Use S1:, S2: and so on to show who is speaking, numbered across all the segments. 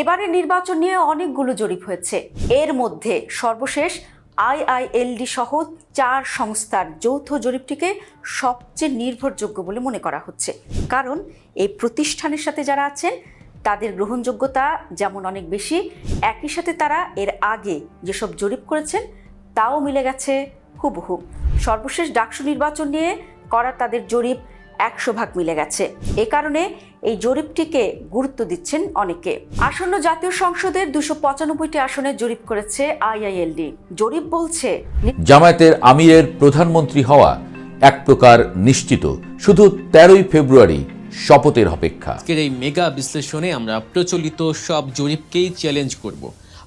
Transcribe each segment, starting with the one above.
S1: এবারে নির্বাচন নিয়ে অনেকগুলো জরিপ হয়েছে। এর মধ্যে সর্বশেষ আইআইএলডি সহ চার সংস্থার যৌথ জরিপটিকে সবচেয়ে নির্ভরযোগ্য বলে মনে করা হচ্ছে। কারণ এই প্রতিষ্ঠানের সাথে যারা আছেন, তাদের গ্রহণযোগ্যতা যেমন অনেক বেশি, একই সাথে তারা এর আগে যেসব জরিপ করেছেন, তাও মিলে গেছে হুবহু। সর্বশেষ ডাকসু নির্বাচন নিয়ে করা তাদের জরিপ একশো ভাগ মিলে গেছে। এ কারণে এই জরিপটিকে গুরুত্ব দিচ্ছেন অনেকে। আসন্ন জাতীয় সংসদের দুশো পঁচানব্বইটি আসনে জরিপ করেছে আইআইএলডি। জরিপ বলছে
S2: জামায়াতের আমিরের প্রধানমন্ত্রী হওয়া এক প্রকার নিশ্চিত। শুধু তেরোই ফেব্রুয়ারি শপথের অপেক্ষা।
S3: আজকের এই মেগা বিশ্লেষণে আমরা প্রচলিত সব জরিপকেই চ্যালেঞ্জ করব।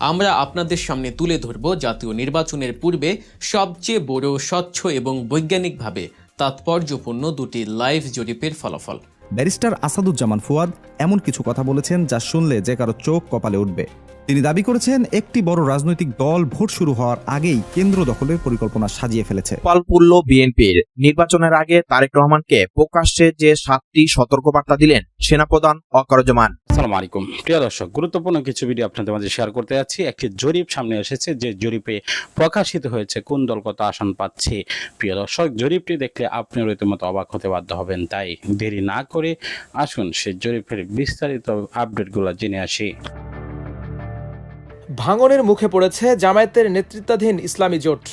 S3: আমরা আপনাদের সামনে তুলে ধরব জাতীয় নির্বাচনের পূর্বে সবচেয়ে বড় স্বচ্ছ এবং বৈজ্ঞানিকভাবে তাৎপর্যপূর্ণ দুটি লাইভ জরিপের ফলাফল।
S4: ব্যারিস্টার আসাদুজ্জামান ফুয়াদ এমন কিছু কথা বলেছেন যা শুনলে যে কারও চোখ কপালে উঠবে। তিনি দাবি করেছেন একটি বড় রাজনৈতিক দল ভোট শুরু হওয়ার আগেই কেন্দ্র দখলের পরিকল্পনা সাজিয়ে ফেলেছে।
S5: পালপুল্য বিএনপির নির্বাচনের আগে তারেক রহমানকে প্রকাশ্যে যে সাতটি সতর্কবার্তা দিলেন সেনাপ্রধান অকরজমান
S6: আসসালামু আলাইকুম। প্রিয় দর্শক, গুরুত্বপূর্ণ কিছু ভিডিও আপনাদের মাঝে শেয়ার করতে যাচ্ছি। একটি জরিপ সামনে এসেছে, যে জরিপে প্রকাশিত হয়েছে কোন দল কত আসন পাচ্ছে। প্রিয় দর্শক, জরিপটি দেখলে আপনি রীতিমতো অবাক হতে বাধ্য হবেন, তাই দেরি না করে আসুন সে জরিপের বিস্তারিত আপডেটগুলো জেনে আসি।
S7: ভাঙনের মুখে পড়েছে জামায়াতের নেতৃত্বাধীন ইসলামী জোট।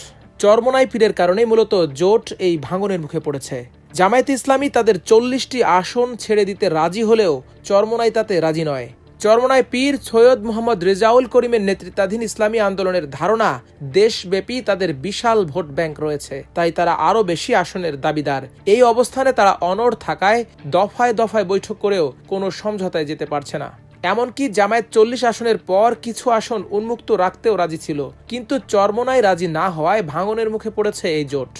S7: চরমনাই পীরের কারণেই মূলত জোট এই ভাঙনের মুখে পড়েছে। জামায়াত ইসলামী তাদের চল্লিশটি আসন ছেড়ে দিতে রাজি হলেও চরমনাই তাতে রাজি নয়। চরমনায় পীর সৈয়দ মোহাম্মদ রেজাউল করিমের নেতৃত্বাধীন ইসলামী আন্দোলনের ধারণা, দেশব্যাপী তাদের বিশাল ভোট ব্যাংক রয়েছে, তাই তারা আরও বেশি আসনের দাবিদার। এই অবস্থানে তারা অনড় থাকায় দফায় দফায় বৈঠক করেও কোনো সমঝোতায় যেতে পারছে না। এমনকি জামায়াত চল্লিশ আসনের পর কিছু আসন উন্মুক্ত রাখতেও রাজি ছিল, কিন্তু চরমনায় রাজি না হওয়ায় ভাঙনের মুখে পড়েছে এই জোট।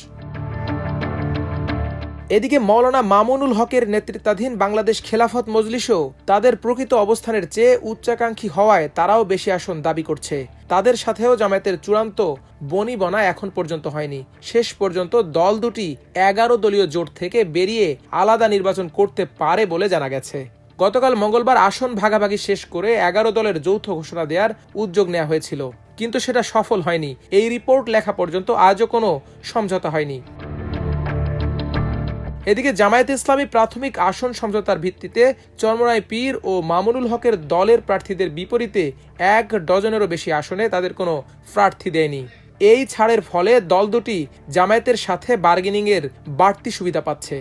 S7: এদিকে মৌলানা মামুনুল হকের নেতৃত্বাধীন বাংলাদেশ খেলাফত মজলিসও তাদের প্রকৃত অবস্থানের চেয়ে উচ্চাকাঙ্ক্ষী হওয়ায় তারাও বেশি আসন দাবি করছে। তাদের সাথেও জামায়াতের চূড়ান্ত বনি বনা এখন পর্যন্ত হয়নি। শেষ পর্যন্ত দল দুটি এগারো দলীয় জোট থেকে বেরিয়ে আলাদা নির্বাচন করতে পারে বলে জানা গেছে। গতকাল মঙ্গলবার আসন ভাগাভাগি শেষ করে এগারো দলের যৌথ ঘোষণা দেওয়ার উদ্যোগ নেওয়া হয়েছিল। কিন্তু সেটা সফল হয়নি। এই রিপোর্ট লেখা পর্যন্ত আজও কোনো সমঝোতা হয়নি। এদিকে জামায়াত ইসলামী প্রাথমিক আসন সমঝোতার ভিত্তিতে চরমরাই পীর ও মামুনুল হকের দলের প্রার্থীদের বিপরীতে এক ডজনেরও বেশি আসনে তাদের কোনো প্রার্থী দেয়নি। এই ছাড়ের ফলে দল দুটি জামায়াতের সাথে বার্গেনিংয়ের বাড়তি সুবিধা পাচ্ছে।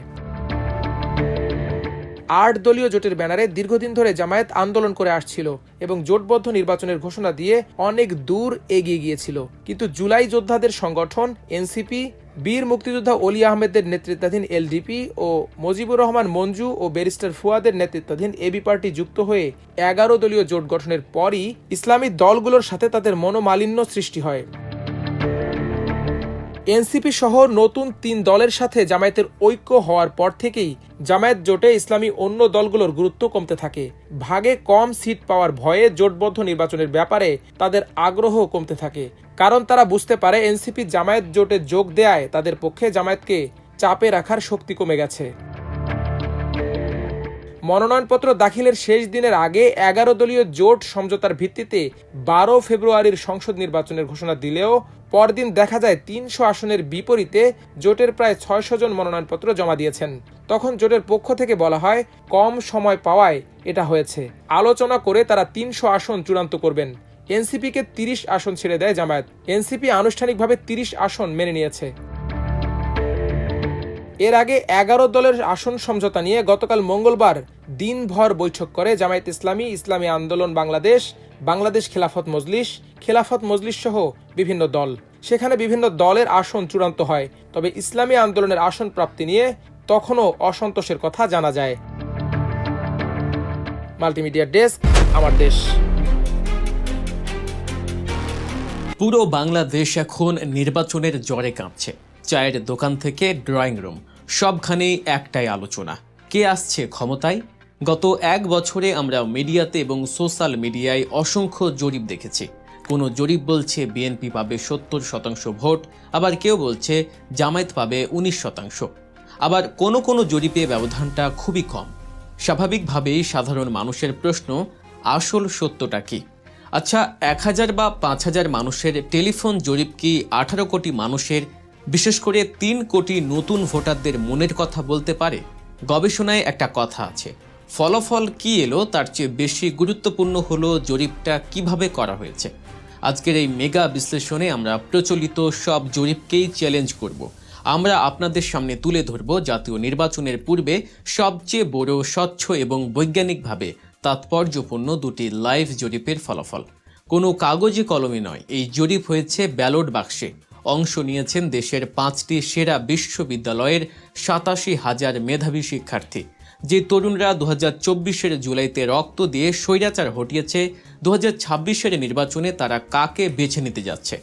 S7: আট দলীয় জোটের ব্যানারে দীর্ঘদিন ধরে জামায়াত আন্দোলন করে আসছিল এবং জোটবদ্ধ নির্বাচনের ঘোষণা দিয়ে অনেক দূর এগিয়ে গিয়েছিল। কিন্তু জুলাই যোদ্ধাদের সংগঠন, এনসিপি বীর মুক্তিযোদ্ধা অলি আহমেদের নেতৃত্বাধীন এলডিপি ও মজিবুর রহমান মঞ্জু ও ব্যারিস্টার ফুয়াদের নেতৃত্বাধীন এবি পার্টি যুক্ত হয়ে এগারো দলীয় জোট গঠনের পরই ইসলামী দলগুলোর সাথে তাদের মনোমালিন্য সৃষ্টি হয়। এনসিপি সহ নতুন তিন দলের সাথে জামায়াতের ঐক্য হওয়ার পর থেকেই জামায়াত জোটে ইসলামী অন্য দলগুলোর গুরুত্ব কমতে থাকে। ভাগে কম সিট পাওয়ার ভয়ে জোটবদ্ধ নির্বাচনের ব্যাপারে তাদের আগ্রহ কমতে থাকে। কারণ তারা বুঝতে পারে এনসিপি জামায়াত জোটে যোগ দেয়ায় তাদের পক্ষে জামায়াতকে চাপে রাখার শক্তি কমে গেছে। মনোনয়নপত্র দাখিলের শেষ দিনের আগে এগারো দলীয় জোট সমঝোতার ভিত্তিতে বারো ফেব্রুয়ারির সংসদ নির্বাচনের ঘোষণা দিলেও পরদিন দেখা যায় তিনশো আসনের বিপরীতে জোটের প্রায় ছয়শো জন মনোনয়নপত্র জমা দিয়েছেন। তখন জোটের পক্ষ থেকে বলা হয়, কম সময় পাওয়ায় এটা হয়েছে। আলোচনা করে তারা তিনশো আসন চূড়ান্ত করবেন। এনসিপিকে তিরিশ আসন ছেড়ে দেয় জামায়াত। এনসিপি আনুষ্ঠানিকভাবে তিরিশ আসন মেনে নিয়েছে। এর আগে এগারো দলের আসন সমঝোতা নিয়ে গতকাল মঙ্গলবার দিনভর বৈঠক করে জামায়াত ইসলামী ইসলামী আন্দোলন বাংলাদেশ বাংলাদেশ খেলাফত মজলিস খেলাফত মজলিস সহ বিভিন্ন দল। সেখানে বিভিন্ন দলের আসন চূড়ান্ত হয়। তবে ইসলামী আন্দোলনের আসন প্রাপ্তি নিয়ে তখনও অসন্তোষের কথা জানা যায়। মাল্টিমিডিয়া ডেস্ক, আমার দেশ।
S3: পুরো বাংলাদেশ এখন নির্বাচনের জ্বরে কাঁপছে। চায়ের দোকান থেকে ড্রয়িং রুম, সবখানেই একটাই আলোচনা। কে আসছে ক্ষমতায়? গত এক বছরে আমরা মিডিয়াতে এবং সোশ্যাল মিডিয়ায় অসংখ্য জরিপ দেখেছি। কোনো জরিপ বলছে বিএনপি পাবে সত্তর শতাংশ ভোট, আবার কেউ বলছে জামায়াত পাবে উনিশ শতাংশ। আবার কোনো কোনো জরিপে ব্যবধানটা খুবই কম। স্বাভাবিকভাবেই সাধারণ মানুষের প্রশ্ন, আসল সত্যটা কি? আচ্ছা এক হাজার বা পাঁচ হাজার মানুষের টেলিফোন জরিপ কি আঠারো কোটি মানুষের বিশেষ করে তিন কোটি নতুন ভোটারদের মনের কথা বলতে পারে, গবেষণায় একটা কথা আছে। ফলাফল কি এলো তার চেয়ে বেশি গুরুত্বপূর্ণ হলো জরিপটা কীভাবে করা হয়েছে। আজকের এই মেগা বিশ্লেষণে আমরা প্রচলিত সব জরিপকেই চ্যালেঞ্জ করব। আমরা আপনাদের সামনে তুলে ধরব জাতীয় নির্বাচনের পূর্বে সবচেয়ে বড় স্বচ্ছ এবং বৈজ্ঞানিকভাবে তাৎপর্যপূর্ণ দুটি লাইভ জরিপের ফলাফল। কোনো কাগজে কলমে নয়, এই জরিপ হয়েছে ব্যালট বাক্সে অংশ নিয়েছেন দেশের পাঁচটি সেরা বিশ্ববিদ্যালয়ের সাতাশি হাজার মেধাবী শিক্ষার্থী, যে তরুণরা দু হাজার জুলাইতে রক্ত দিয়ে স্বৈরাচার হটিয়েছে দু হাজার নির্বাচনে তারা কাকে বেছে নিতে যাচ্ছে?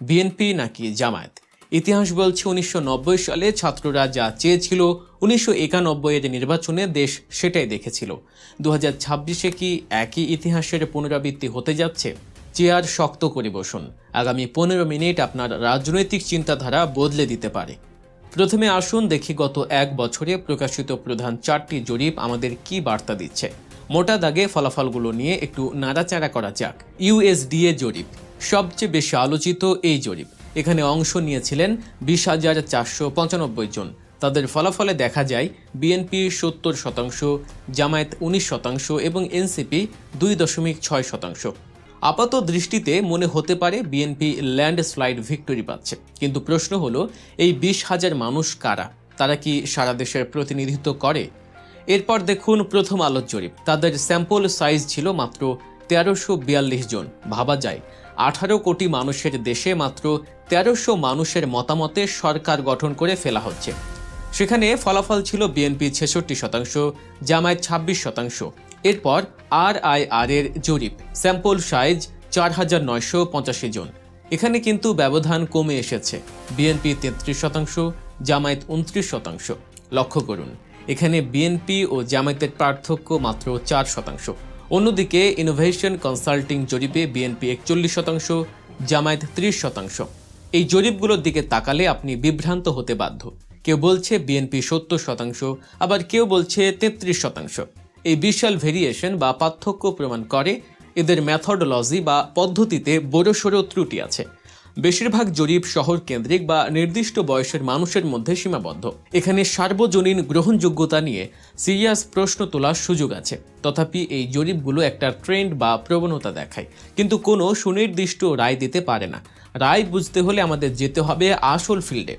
S3: বিএনপি নাকি জামায়াত? ইতিহাস বলছে উনিশশো নব্বই সালে ছাত্ররা যা চেয়েছিল, উনিশশো একানব্বই এর নির্বাচনে দেশ সেটাই দেখেছিল। দু হাজার কি একই ইতিহাসের পুনরাবৃত্তি হতে যাচ্ছে? চেয়ার শক্ত করে বসুন। আগামী পনেরো মিনিট আপনার রাজনৈতিক চিন্তাধারা বদলে দিতে পারে। প্রথমে আসুন, দেখি গত এক বছরে প্রকাশিত প্রধান চারটি জরিপ আমাদের কি বার্তা দিচ্ছে। মোটা দাগে ফলাফলগুলো নিয়ে একটু নাড়াচাড়া করা যাক। ইউএসডিএ জরিপ। সবচেয়ে বেশি আলোচিত এই জরিপ। এখানে অংশ নিয়েছিলেন বিশ হাজার চারশো পঁচানব্বই জন। তাদের ফলাফলে দেখা যায়, বিএনপি সত্তর শতাংশ, জামায়াত উনিশ শতাংশ এবং এনসিপি দুই দশমিক ছয় শতাংশ। আপাত দৃষ্টিতে মনে হতে পারে বিএনপি ল্যান্ডস্লাইড ভিক্টরি পাচ্ছে। কিন্তু প্রশ্ন হলো, এই বিশ হাজার মানুষ কারা? তারা কি সারা দেশের প্রতিনিধিত্ব করে? এরপর দেখুন প্রথম আলোর জরিপ। তাদের স্যাম্পল সাইজ ছিল মাত্র তেরোশো বিয়াল্লিশ জন। ভাবা যায়, আঠারো কোটি মানুষের দেশে মাত্র তেরোশো মানুষের মতামতে সরকার গঠন করে ফেলা হচ্ছে। সেখানে ফলাফল ছিল বিএনপি ছেষট্টি শতাংশ, জামায়াত ছাব্বিশ শতাংশ। এরপর আর আই আর এর জরিপ, স্যাম্পল সাইজ চার হাজার নয়শো পঁচাশি জন। এখানে কিন্তু ব্যবধান কমে এসেছে বিএনপি তেত্রিশ শতাংশ, জামায়াত উনত্রিশ শতাংশ। লক্ষ্য করুন, এখানে বিএনপি ও জামায়াতের পার্থক্য মাত্র চার শতাংশ। অন্যদিকে ইনোভেশন কনসাল্টিং জরিপে বিএনপি একচল্লিশ শতাংশ, জামায়াত ত্রিশ শতাংশ। এই জরিপগুলোর দিকে তাকালে আপনি বিভ্রান্ত হতে বাধ্য। কেউ বলছে বিএনপি সত্তর শতাংশ, আবার কেউ বলছে তেত্রিশ শতাংশ। এই বিশাল ভেরিয়েশন বা পার্থক্য প্রমাণ করে এদের ম্যাথডোলজি বা পদ্ধতিতে বড়সড় ত্রুটি আছে। বেশিরভাগ জরিপ শহর কেন্দ্রিক বা নির্দিষ্ট বয়সের মানুষের মধ্যে সীমাবদ্ধ। এখানে সার্বজনীন গ্রহণযোগ্যতা নিয়ে সিরিয়াস প্রশ্ন তোলার সুযোগ আছে। তথাপি এই জরিপগুলো একটা ট্রেন্ড বা প্রবণতা দেখায়। কিন্তু কোনো সুনির্দিষ্ট রায় দিতে পারে না। রায় বুঝতে হলে আমাদের যেতে হবে আসল ফিল্ডে।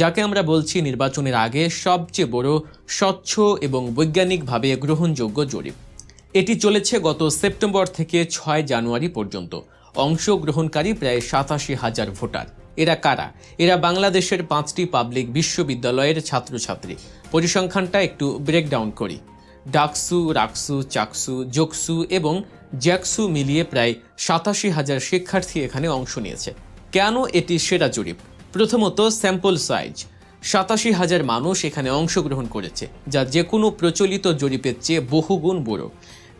S3: যাকে আমরা বলছি নির্বাচনের আগে সবচেয়ে বড়, স্বচ্ছ এবং বৈজ্ঞানিকভাবে গ্রহণযোগ্য জরিপ। এটি চলেছে গত সেপ্টেম্বর থেকে ছয় জানুয়ারি পর্যন্ত। অংশগ্রহণকারী প্রায় সাতাশি হাজার ভোটার। এরা কারা? এরা বাংলাদেশের পাঁচটি পাবলিক বিশ্ববিদ্যালয়ের ছাত্রছাত্রী। পরিসংখ্যানটা একটু ব্রেকডাউন করি। ডাকসু, রাকসু, চাকসু, জোকসু এবং জ্যাকসু মিলিয়ে প্রায় সাতাশি হাজার শিক্ষার্থী এখানে অংশ নিয়েছে। কেন এটি সেরা জরিপ? প্রথমত স্যাম্পল সাইজ। সাতাশি হাজার মানুষ এখানে অংশগ্রহণ করেছে, যা যে কোনো প্রচলিত জরিপের চেয়ে বহুগুণ বড়।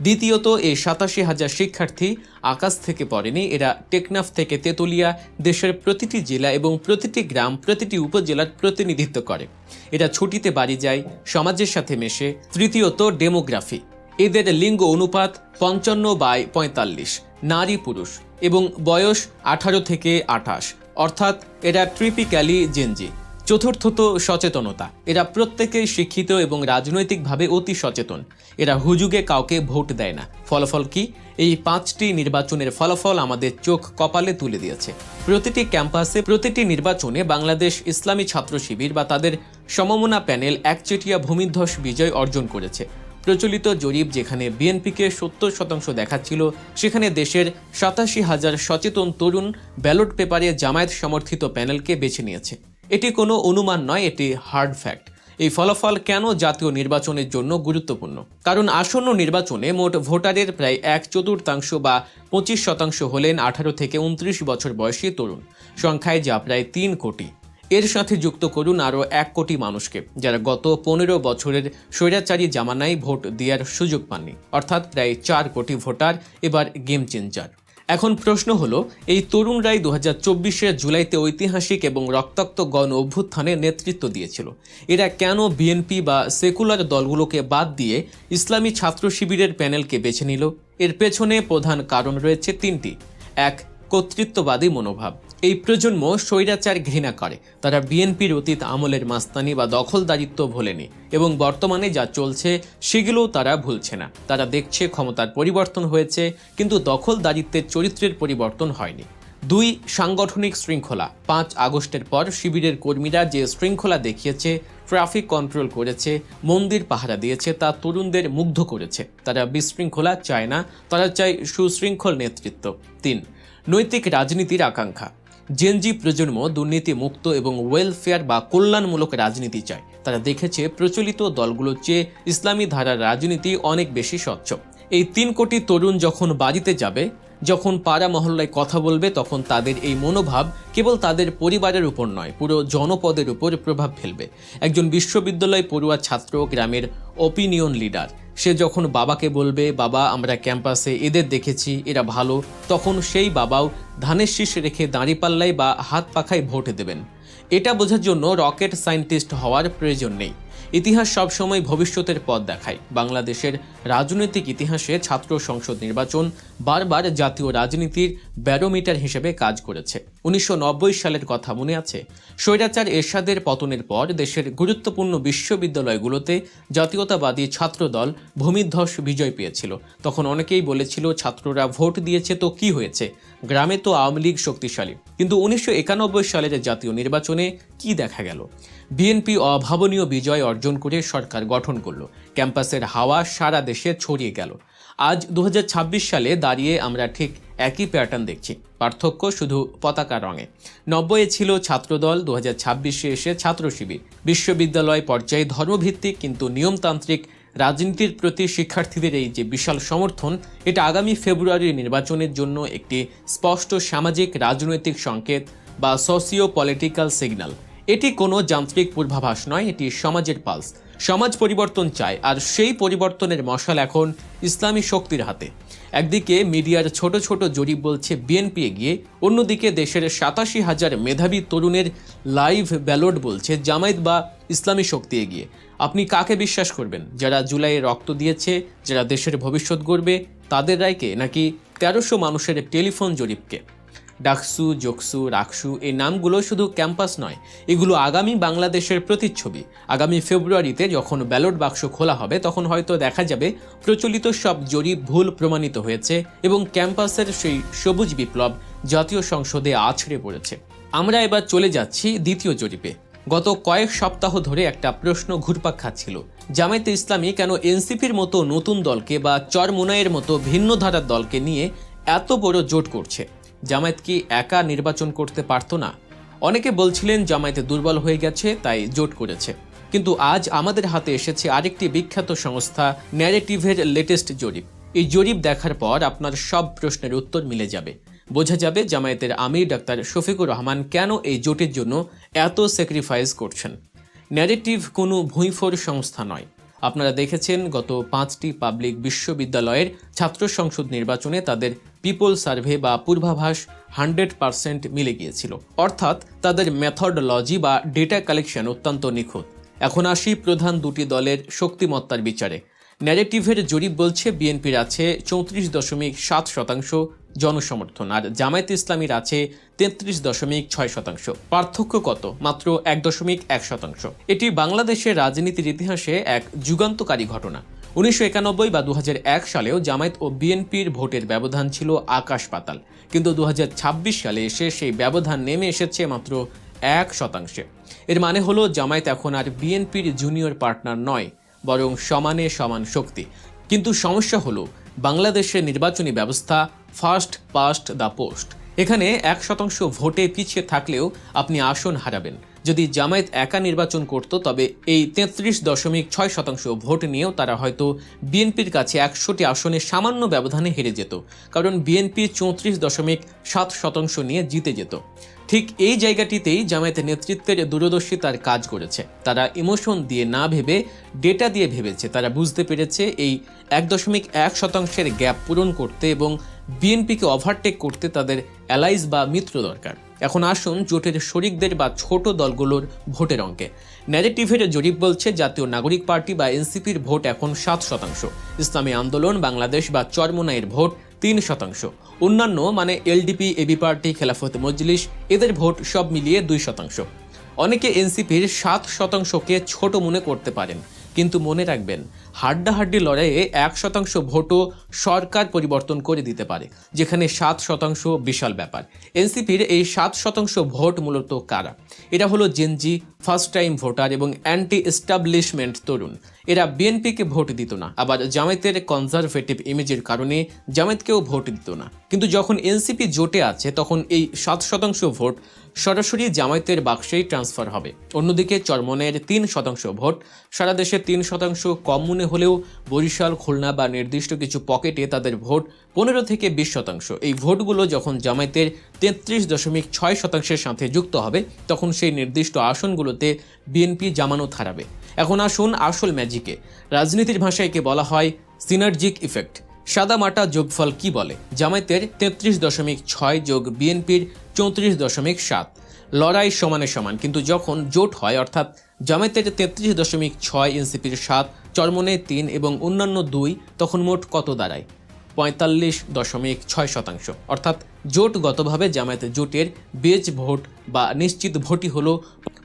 S3: দ্বিতীয়ত, এই সাতাশি হাজার শিক্ষার্থী আকাশ থেকে পড়েনি, এরা টেকনাফ থেকে তেতুলিয়া, দেশের প্রতিটি জেলা এবং প্রতিটি গ্রাম, প্রতিটি উপজেলার প্রতিনিধিত্ব করে। এরা ছুটিতে বাড়ি যায়, সমাজের সাথে মেশে। তৃতীয়ত, ডেমোগ্রাফি। এদের লিঙ্গ অনুপাত পঞ্চান্ন বাই পঁয়তাল্লিশ, নারী পুরুষ এবং বয়স আঠারো থেকে আঠাশ। অর্থাৎ এরা ট্রিপিক্যালি জেনজি। চতুর্থত সচেতনতা। এরা প্রত্যেকেই শিক্ষিত এবং রাজনৈতিকভাবে অতি সচেতন। এরা হুজুগে কাউকে ভোট দেয় না। ফলাফল কি? এই পাঁচটি নির্বাচনের ফলাফল আমাদের চোখ কপালে তুলে দিয়েছে। প্রতিটি ক্যাম্পাসে, প্রতিটি নির্বাচনে বাংলাদেশ ইসলামী ছাত্র শিবির বা তাদের সমমনা প্যানেল একচেটিয়া ভূমিধ্বস বিজয় অর্জন করেছে। প্রচলিত জরিপ যেখানে বিএনপিকে সত্তর শতাংশ দেখাচ্ছিল, সেখানে দেশের সাতাশি হাজার সচেতন তরুণ ব্যালট পেপারে জামায়াত সমর্থিত প্যানেলকে বেছে নিয়েছে। এটি কোনো অনুমান নয়, এটি হার্ড ফ্যাক্ট এই ফলাফল কেন জাতীয় নির্বাচনের জন্য গুরুত্বপূর্ণ? কারণ আসন্ন নির্বাচনে মোট ভোটারের প্রায় এক চতুর্থাংশ বা পঁচিশ শতাংশ হলেন আঠারো থেকে উনত্রিশ বছর বয়সী তরুণ। সংখ্যায় যা প্রায় তিন কোটি। এর সাথে যুক্ত করুন আরও এক কোটি মানুষকে, যারা গত পনেরো বছরের স্বৈরাচারী জামানায় ভোট দেওয়ার সুযোগ পাননি, অর্থাৎ প্রায় চার কোটি ভোটার, এবার গেম চেঞ্জার। এখন প্রশ্ন হলো, এই তরুণরাই দু হাজার জুলাইতে ঐতিহাসিক এবং রক্তাক্ত গণ অভ্যুত্থানে নেতৃত্ব দিয়েছিল। এরা কেন বিএনপি বা সেকুলার দলগুলোকে বাদ দিয়ে ইসলামী ছাত্র শিবিরের প্যানেলকে বেছে নিল? এর পেছনে প্রধান কারণ রয়েছে তিনটি। এক কর্তৃত্ববাদী মনোভাব। এই প্রজন্ম স্বৈরাচার ঘৃণা করে। তারা বিএনপির অতীত আমলের মাস্তানি বা দখলদারিত্ব ভোলেনি এবং বর্তমানে যা চলছে সেগুলোও তারা ভুলছে না। তারা দেখছে ক্ষমতার পরিবর্তন হয়েছে, কিন্তু দখলদারিত্বের চরিত্রের পরিবর্তন হয়নি। দুই, সাংগঠনিক শৃঙ্খলা। পাঁচ আগস্টের পর শিবিরের কর্মীরা যে শৃঙ্খলা দেখিয়েছে, ট্রাফিক কন্ট্রোল করেছে, মন্দির পাহারা দিয়েছে, তা তরুণদের মুগ্ধ করেছে। তারা বিশৃঙ্খলা চায় না, তারা চায় সুশৃঙ্খল নেতৃত্ব। তিন নৈতিক রাজনীতির আকাঙ্ক্ষা। জেনজি প্রজন্ম দুর্নীতি মুক্ত এবং ওয়েলফেয়ার বা কল্যাণমূলক রাজনীতি চায়। তারা দেখেছে প্রচলিত দলগুলোর চেয়ে ইসলামী ধারার রাজনীতি অনেক বেশি স্বচ্ছ। এই তিন কোটি তরুণ যখন বাড়িতে যাবে, যখন পাড়া মহল্লায় কথা বলবে, তখন তাদের এই মনোভাব কেবল তাদের পরিবারের উপর নয়, পুরো জনপদের উপর প্রভাব ফেলবে। একজন বিশ্ববিদ্যালয় পড়ুয়া ছাত্র, গ্রামের ওপিনিয়ন লিডার সে যখন বাবাকে বলবে, বাবা, আমরা ক্যাম্পাসে এদের দেখেছি, এরা ভালো, তখন সেই বাবাও ধানের শীষ রেখে দাঁড়িপাল্লায় বা হাত পাখায় ভোট দেবেন। এটা বোঝার জন্য রকেট সায়েন্টিস্ট হওয়ার প্রয়োজন নেই। ইতিহাস সবসময় ভবিষ্যতের পথ দেখায়। বাংলাদেশের রাজনৈতিক ইতিহাসে ছাত্র সংসদ নির্বাচন বারবার জাতীয় রাজনীতির ব্যারোমিটার হিসেবে কাজ করেছে। উনিশশো নব্বই সালের কথা মনে আছে? স্বৈরাচার এরশাদের পতনের পর দেশের গুরুত্বপূর্ণ বিশ্ববিদ্যালয়গুলোতে জাতীয়তাবাদী ছাত্রদল ভূমিধ্বস বিজয় পেয়েছিল। তখন অনেকেই বলেছিল, ছাত্ররা ভোট দিয়েছে তো কি হয়েছে? গ্রামে তো আওয়ামী লীগ শক্তিশালী। কিন্তু উনিশশো একানব্বই সালের জাতীয় নির্বাচনে কি দেখা গেল? বিএনপি অভাবনীয় বিজয় অর্জন করে সরকার গঠন করল। ক্যাম্পাসের হাওয়া সারা দেশে ছড়িয়ে গেল। আজ দু হাজার ছাব্বিশ সালে দাঁড়িয়ে আমরা ঠিক একই প্যাটার্ন দেখছি। পার্থক্য শুধু পতাকা রঙে। নব্বইয়ে ছিল ছাত্রদল দু হাজার ছাব্বিশে এসে ছাত্র শিবির। বিশ্ববিদ্যালয় পর্যায়ে ধর্মভিত্তিক কিন্তু নিয়মতান্ত্রিক রাজনীতির প্রতি শিক্ষার্থীদের এই যে বিশাল সমর্থন, এটা আগামী ফেব্রুয়ারির নির্বাচনের জন্য একটি স্পষ্ট সামাজিক রাজনৈতিক সংকেত বা সোসিও পলিটিক্যাল সিগন্যাল এটি কোনো যান্ত্রিক পূর্বাভাস নয়, এটি সমাজের পালস। সমাজ পরিবর্তন চায়, আর সেই পরিবর্তনের মশাল এখন ইসলামী শক্তির হাতে। একদিকে মিডিয়ার ছোট ছোট জরিপ বলছে, বিএনপি এগিয়ে। অন্যদিকে দেশের সাতাশি হাজার মেধাবী তরুণের লাইভ ব্যালট বলছে, জামায়াত বা ইসলামী শক্তি এগিয়ে। আপনি কাকে বিশ্বাস করবেন? যারা জুলাইয়ে রক্ত দিয়েছে, যারা দেশের ভবিষ্যৎ গড়বে, তাদের রায়কে নাকি তেরোশো মানুষের টেলিফোন জরিপকে? ডাকসু জোকসু রাকসু এই নামগুলো শুধু ক্যাম্পাস নয়, এগুলো আগামী বাংলাদেশের প্রতিচ্ছবি। আগামী ফেব্রুয়ারিতে যখন ব্যালট বাক্স খোলা হবে, তখন হয়তো দেখা যাবে প্রচলিত সব জরিপ ভুল প্রমাণিত হয়েছে এবং ক্যাম্পাসের সেই সবুজ বিপ্লব জাতীয় সংসদে আছড়ে পড়েছে। আমরা এবার চলে যাচ্ছি দ্বিতীয় জরিপে। গত কয়েক সপ্তাহ ধরে একটা প্রশ্ন ঘুরপাক খাচ্ছিল। জামায়াতে ইসলামী কেন এনসিপির মতো নতুন দলকে বা চরমুনাইয়ের মতো ভিন্ন ধারার দলকে নিয়ে এত বড় জোট করছে? জামায়াত কি একা নির্বাচন করতে পারতো না? অনেকে বলছিলেন জামায়াতে দুর্বল হয়ে গেছে, তাই জোট করেছে। কিন্তু আজ আমাদের হাতে এসেছে আরেকটি বিখ্যাত সংস্থা, ন্যারেটিভের লেটেস্ট জরিপ। এই জরিপ দেখার পর আপনার সব প্রশ্নের উত্তর মিলে যাবে। বোঝা যাবে জামায়াতের আমির ডাক্তার শফিকুর রহমান কেন এই জোটের জন্য এত স্যাক্রিফাইস করছেন। ন্যারেটিভ কোনো ভুঁইফোর সংস্থা নয়। আপনারা দেখেছেন, গত পাঁচটি পাবলিক বিশ্ববিদ্যালয়ের ছাত্র সংসদ নির্বাচনে তাদের পিপল সার্ভে বা পূর্বাভাস হান্ড্রেড পার্সেন্ট মিলে গিয়েছিল। অর্থাৎ তাদের মেথডলজি বা ডেটা কালেকশন অত্যন্ত নিখুঁত। এখন আসি প্রধান দুটি দলের শক্তিমত্তার বিচারে। ন্যারেটিভের জরিপ বলছে বিএনপির আছে চৌত্রিশ দশমিক সাত শতাংশ জনসমর্থন, আর জামায়াত ইসলামীর আছে তেত্রিশ দশমিক ছয় শতাংশ। পার্থক্য কত? মাত্র এক দশমিক এক শতাংশ। এটি বাংলাদেশের রাজনীতির ইতিহাসে এক যুগান্তকারী ঘটনা। উনিশশো একানব্বই বা দু হাজার এক সালেও জামায়াত ও বিএনপির ভোটের ব্যবধান ছিল আকাশ পাতাল। কিন্তু দু হাজার ছাব্বিশ সালে এসে সেই ব্যবধান নেমে এসেছে মাত্র এক শতাংশে। এর মানে হলো, জামায়াত এখন আর বিএনপির জুনিয়র পার্টনার নয়। বরং সমানে সমান শক্তি। কিন্তু সমস্যা হলো, বাংলাদেশের নির্বাচনী ব্যবস্থা ফার্স্ট পাস্ট দ্য পোস্ট এখানে এক শতাংশ ভোটে পিছিয়ে থাকলেও আপনি আসন হারাবেন। যদি জামায়াত একা নির্বাচন করত, তবে এই তেত্রিশ দশমিক ছয় শতাংশ ভোট নিয়েও তারা হয়তো বিএনপির কাছে একশোটি আসনে সামান্য ব্যবধানে হেরে যেত। কারণ বিএনপি চৌত্রিশ দশমিক সাত শতাংশ নিয়ে জিতে যেত। ঠিক এই জায়গাটিতেই জামায়াতের নেতৃত্বের দূরদর্শী তার কাজ করেছে। তারা ইমোশন দিয়ে না ভেবে, ডেটা দিয়ে ভেবেছে। তারা বুঝতে পেরেছে এই এক দশমিক এক শতাংশের গ্যাপ পূরণ করতে এবং বিএনপিকে ওভারটেক করতে তাদের অ্যালাইজ বা মিত্র দরকার। এখন আসুন জোটের শরিকদের বা ছোট দলগুলোর ভোটের অঙ্কে। ন্যারেটিভের জরিপ বলছে জাতীয় নাগরিক পার্টি বা এনসিপির ভোট এখন সাত শতাংশ। ইসলামী আন্দোলন, বাংলাদেশ বা চরমোনাইয়ের ভোট তিন শতাংশ। অন্যান্য মানে LDP, AB party, Khelafat Majlis, এদের ভোট সব মিলিয়ে দুই শতাংশ। অনেকে এনসিপির সাত শতাংশকে ছোট মনে করতে পারেন, কিন্তু মনে রাখবেন, হাড্ডাহাড্ডি লড়াইয়ে এক শতাংশ ভোটও সরকার পরিবর্তন করে দিতে পারে, যেখানে সাত শতাংশ বিশাল ব্যাপার। এনসিপির এই সাত শতাংশ ভোট মূলত কারা? এটা হলো gen Z, first time voter এবং অ্যান্টি এস্টাবলিশমেন্ট তরুণ। এরা বিএনপিকে ভোট দিত না, আবার জামায়াতের কনজারভেটিভ ইমেজের কারণে জামায়াতকেও ভোট দিত না। কিন্তু যখন এনসিপি জোটে আছে, তখন এই সাত শতাংশ ভোট সরাসরি জামায়াতের বাক্সেই ট্রান্সফার হবে। অন্যদিকে চরমনের তিন শতাংশ ভোট, সারা দেশে তিন শতাংশ কম মনে হলেও বরিশাল, খুলনা বা নির্দিষ্ট কিছু পকেটে তাদের ভোট পনেরো থেকে বিশ শতাংশ। এই ভোটগুলো যখন জামায়াতের তেত্রিশ দশমিক ছয় শতাংশের সাথে যুক্ত হবে, তখন সেই নির্দিষ্ট আসনগুলোতে বিএনপি জামানত হারাবে। এখন আসুন আসল ম্যাজিকে রাজনীতির ভাষায় একে বলা হয় সিনার্জিক ইফেক্ট সাদা মাটা যোগফল কি বলে? জামায়াতের তেত্রিশ দশমিক ছয় যোগ বিএনপির চৌত্রিশ দশমিক সাত। লড়াই সমানে সমান, কিন্তু যখন জোট হয়, অর্থাৎ জামায়াতের তেত্রিশ দশমিক ছয়, এনসিপির সাত, চরমনে তিন এবং অন্যান্য দুই, তখন মোট কত দাঁড়ায়? পঁয়তাল্লিশ দশমিক ছয় শতাংশ। অর্থাৎ জোটগতভাবে জামায়াত জোটের বেজ ভোট বা নিশ্চিত ভোটই হল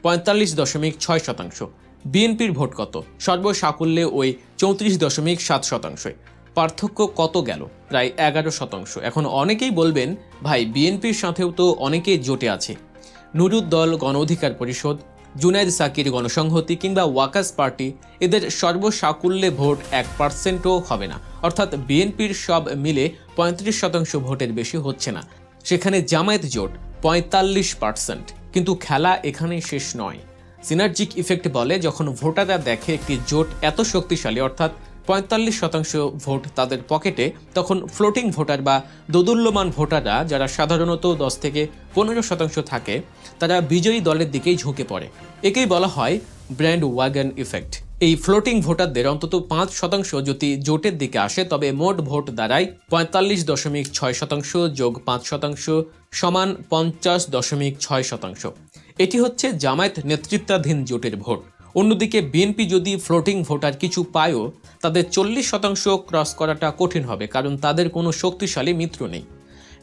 S3: পঁয়তাল্লিশ দশমিক ছয় শতাংশ। বিএনপির ভোট কত? সর্বসাকুল্যে ওই চৌত্রিশ দশমিক সাত শতাংশই। পার্থক্য কত গেল? প্রায় এগারো শতাংশ। এখন অনেকেই বলবেন, ভাই, বিএনপির সাথেও তো অনেকেই জোটে আছে। নুরুদ দল, গণ অধিকার পরিষদ জুনায়দ সাকির গণসংহতি কিংবা ওয়াকাস পার্টি, এদের সর্বসাকুল্যে ভোট এক পার্সেন্টও হবে না। অর্থাৎ বিএনপির সব মিলে পঁয়ত্রিশ শতাংশ ভোটের বেশি হচ্ছে না। সেখানে জামায়াত জোট পঁয়তাল্লিশ পার্সেন্ট। কিন্তু খেলা এখানেই শেষ নয়। সিনার্জিক ইফেক্ট বলে যখন ভোটাররা দেখে একটি জোট এত শক্তিশালী, অর্থাৎ পঁয়তাল্লিশ শতাংশ ভোট তাদের পকেটে, তখন ফ্লোটিং ভোটার বা দোদুল্যমান ভোটাররা যারা সাধারণত দশ থেকে পনেরো শতাংশ থাকে, তারা বিজয়ী দলের দিকেই ঝুঁকে পড়ে। একেই বলা হয় ব্র্যান্ড ওয়াগন ইফেক্ট। এই ফ্লোটিং ভোটারদের অন্তত পাঁচ শতাংশ যদি জোটের দিকে আসে, তবে মোট ভোট দাঁড়ায় পঁয়তাল্লিশ দশমিক ছয় শতাংশ যোগ পাঁচ শতাংশ সমান পঞ্চাশ দশমিক ছয় শতাংশ। এটি হচ্ছে জামায়াত নেতৃত্বাধীন জোটের ভোট। অন্যদিকে বিএনপি যদি ফ্লোটিং ভোটার কিছু পায়ও, তাদের চল্লিশ শতাংশ ক্রস করাটা কঠিন হবে, কারণ তাদের কোনো শক্তিশালী মিত্র নেই।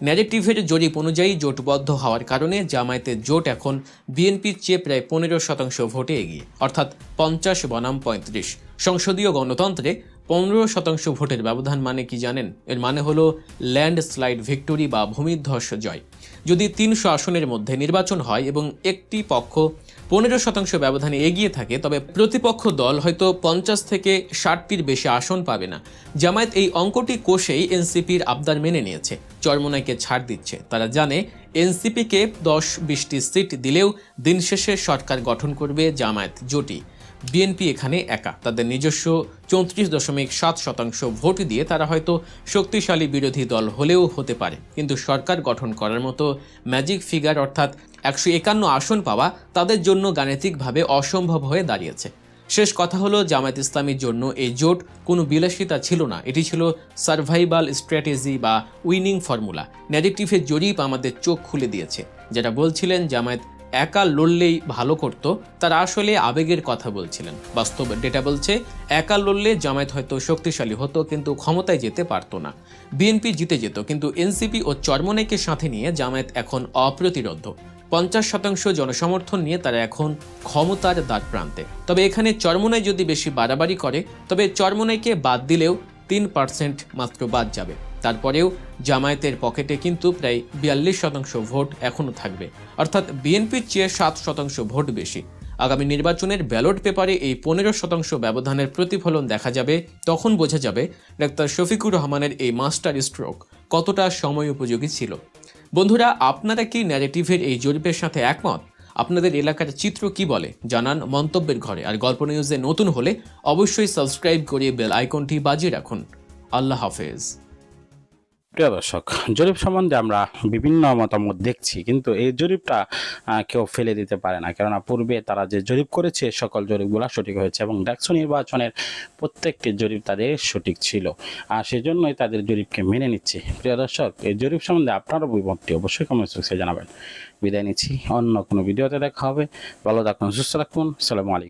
S3: ন্যারেটিভের জরিপ অনুযায়ী জোটবদ্ধ হওয়ার কারণে জামায়াতের জোট এখন বিএনপির চেয়ে প্রায় পনেরো শতাংশ ভোটে এগিয়ে, অর্থাৎ পঞ্চাশ বনাম পঁয়ত্রিশ। সংসদীয় গণতন্ত্রে পনেরো শতাংশ ভোটের ব্যবধান মানে কি জানেন? এর মানে হলো ল্যান্ড স্লাইড ভিক্টোরি বা ভূমিধ্বস জয়। যদি তিনশো আসনের মধ্যে নির্বাচন হয় এবং একটি পক্ষ পনেরো শতাংশ ব্যবধানে এগিয়ে থাকে, তবে প্রতিপক্ষ দল হয়তো পঞ্চাশ থেকে ষাটটির বেশি আসন পাবে না। জামায়াত এই অঙ্কটি কোষেই এনসিপির আবদার মেনে নিয়েছে। চরমোনাইকে ছাড় দিচ্ছে। তারা জানে, এনসিপিকে দশ বিশটি সিট দিলেও দিন শেষে সরকার গঠন করবে জামায়াত জোটি বিএনপি এখানে একা। তাদের নিজস্ব চৌত্রিশ দশমিক সাত শতাংশ ভোট দিয়ে তারা হয়তো শক্তিশালী বিরোধী দল হলেও হতে পারে। কিন্তু সরকার গঠন করার মতো ম্যাজিক ফিগার অর্থাৎ একশো একান্ন আসন পাওয়া তাদের জন্য গাণিতিকভাবে অসম্ভব হয়ে দাঁড়িয়েছে। শেষ কথা হলো, জামায়াত ইসলামীর জন্য এই জোট কোনো বিলাসিতা ছিল না। এটি ছিল সার্ভাইভাল স্ট্র্যাটেজি বা উইনিং ফর্মুলা ন্যারেটিভের জরিপ আমাদের চোখ খুলে দিয়েছে। যারা বলছিলেন জামায়াত একা লড়লেই ভালো করত, তারা আসলে আবেগের কথা বলছিলেন। বাস্তব ডেটা বলছে, একা লড়লে জামায়াত হয়তো শক্তিশালী হতো, কিন্তু ক্ষমতায় যেতে পারতো না। বিএনপি জিতে যেত, কিন্তু এনসিপি ও চরমনেকে সাথে নিয়ে জামায়াত এখন অপ্রতিরোধ। পঞ্চাশ শতাংশ জনসমর্থন নিয়ে তারা এখন ক্ষমতার দ্বার প্রান্তে তবে এখানে চরমোনাই যদি বেশি বাড়াবাড়ি করে, তবে চরমোনাইকে বাদ দিলেও তিন পার্সেন্ট মাত্র বাদ যাবে। তারপরেও জামায়াতের পকেটে কিন্তু প্রায় বিয়াল্লিশ শতাংশ ভোট এখনও থাকবে। অর্থাৎ বিএনপির চেয়ে সাত শতাংশ ভোট বেশি। আগামী নির্বাচনের ব্যালট পেপারে এই পনেরো শতাংশ ব্যবধানের প্রতিফলন দেখা যাবে, তখন বোঝা যাবে ডাক্তার শফিকুর রহমানের এই মাস্টার স্ট্রোক কতটা সময় উপযোগী ছিল। বন্ধুরা, আপনারা কি ন্যারেটিভের এই জরিপের সাথে একমত? আপনাদের এলাকার চিত্র কি বলে? জানান মন্তব্যের ঘরে। আর গল্প নিউজে নতুন হলে অবশ্যই সাবস্ক্রাইব করে বেল আইকনটি বাজিয়ে রাখুন। আল্লাহ হাফেজ।
S6: প্রিয় দর্শক জরিপ সম্বন্ধে আমরা বিভিন্ন মতামত দেখছি, কিন্তু এই জরিপটা কেউ ফেলে দিতে পারে না। কেননা পূর্বে তারা যে জরিপ করেছে, সকল জরিপগুলো সঠিক হয়েছে এবং ডাকসু নির্বাচনের প্রত্যেকটি জরিপ তাদের সঠিক ছিল। আর সেজন্যই তাদের জরিপকে মেনে নিচ্ছে। প্রিয় দর্শক এই জরিপ সম্বন্ধে আপনারও অভিমতটি অবশ্যই কমেন্ট বক্সে জানাবেন। বিদায় নিচ্ছি। অন্য কোনো ভিডিওতে দেখা হবে। ভালো থাকুন, সুস্থ থাকুন। সালামু আলাইকুম।